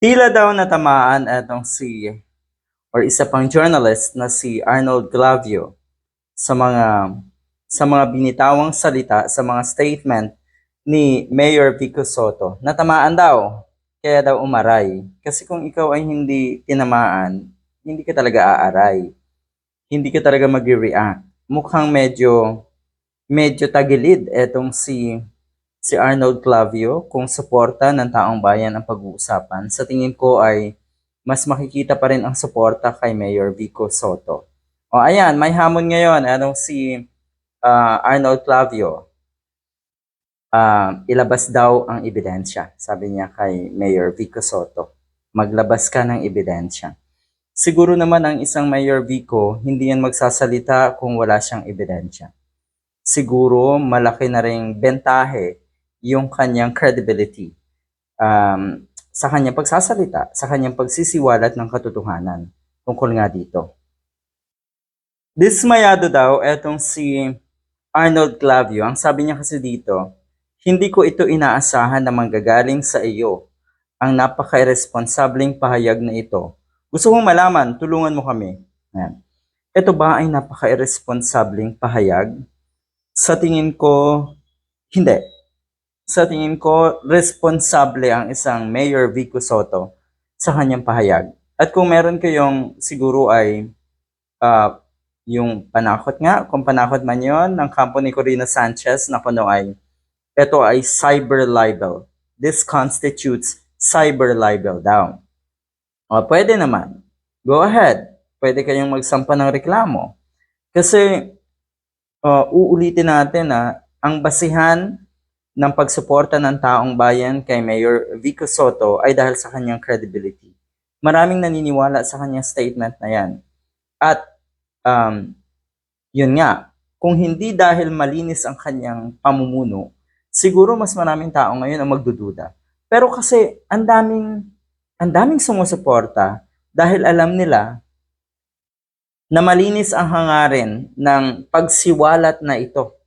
Tila daw natamaan etong si or isa pang journalist na si Arnold Glavio sa mga sa mga binitawang salita sa mga statement ni Mayor Vico Soto. Natamaan daw, kaya daw umaray. Kasi kung ikaw ay hindi tinamaan, hindi ka talaga aaray. Hindi ka talaga mag-react. Mukhang medyo medyo tagilid etong si si Arnold Clavio kung suporta ng taong bayan ang pag-uusapan. Sa tingin ko ay mas makikita pa rin ang suporta kay Mayor Vico Soto. O ayan, may hamon ngayon. Anong si ah, Arnold Clavio? Ah, ilabas daw ang ebidensya, sabi niya kay Mayor Vico Soto. Maglabas ka ng ebidensya. Siguro naman ang isang Mayor Vico, hindi yan magsasalita kung wala siyang ebidensya. Siguro malaki na ring bentahe yung kanyang credibility um, sa kanyang pagsasalita, sa kanyang pagsisiwalat ng katotohanan tungkol nga dito. Dismayado daw etong si Arnold Clavio. Ang sabi niya kasi dito, hindi ko ito inaasahan na manggagaling sa iyo ang napaka-irresponsableng pahayag na ito. Gusto kong malaman, tulungan mo kami. Ayan. Ito ba ay napaka-irresponsableng pahayag? Sa tingin ko, hindi. Sa tingin ko, responsable ang isang Mayor Vico Soto sa kanyang pahayag. At kung meron kayong siguro ay ah, yung panakot nga, kung panakot man yon ng kampo ni Corina Sanchez na kuno ay ito ay cyber libel. This constitutes cyber libel daw. O, pwede naman. Go ahead. Pwede kayong magsampa ng reklamo. Kasi uh, uulitin natin na ang basihan ng pagsuporta ng taong bayan kay Mayor Vico Soto ay dahil sa kanyang credibility. Maraming naniniwala sa kanyang statement na yan. At um, yun nga, kung hindi dahil malinis ang kanyang pamumuno, siguro mas maraming tao ngayon ang magdududa. Pero kasi ang daming ang daming sumusuporta dahil alam nila na malinis ang hangarin ng pagsiwalat na ito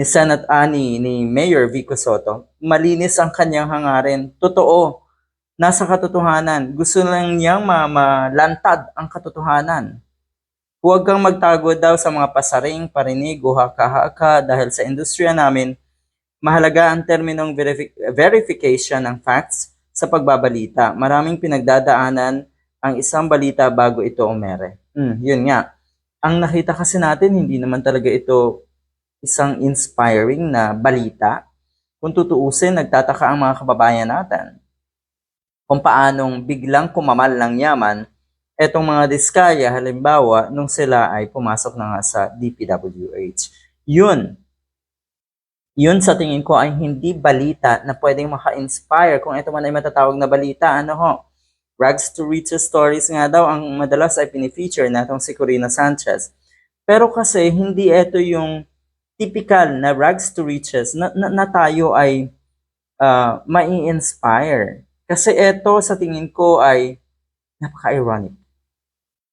ni Senate Ani ni Mayor Vico Soto. Malinis ang kanyang hangarin. Totoo. Nasa katotohanan. Gusto lang niyang ma- malantad ang katotohanan. Huwag kang magtago daw sa mga pasaring, parinig o haka-haka dahil sa industriya namin, mahalaga ang terminong verifi- verification ng facts sa pagbabalita. Maraming pinagdadaanan ang isang balita bago ito umere. Hmm, yun nga. Ang nakita kasi natin, hindi naman talaga ito isang inspiring na balita. Kung tutuusin, nagtataka ang mga kababayan natin kung paanong biglang kumamal ng yaman etong mga diskaya halimbawa nung sila ay pumasok na nga sa DPWH. Yun. Yun sa tingin ko ay hindi balita na pwedeng maka-inspire kung ito man ay matatawag na balita. Ano ho? Rags to riches stories nga daw ang madalas ay pinifeature natong si Corina Sanchez. Pero kasi hindi ito yung typical na rags to riches na, na, na tayo ay uh, mai-inspire. Kasi ito sa tingin ko ay napaka-ironic.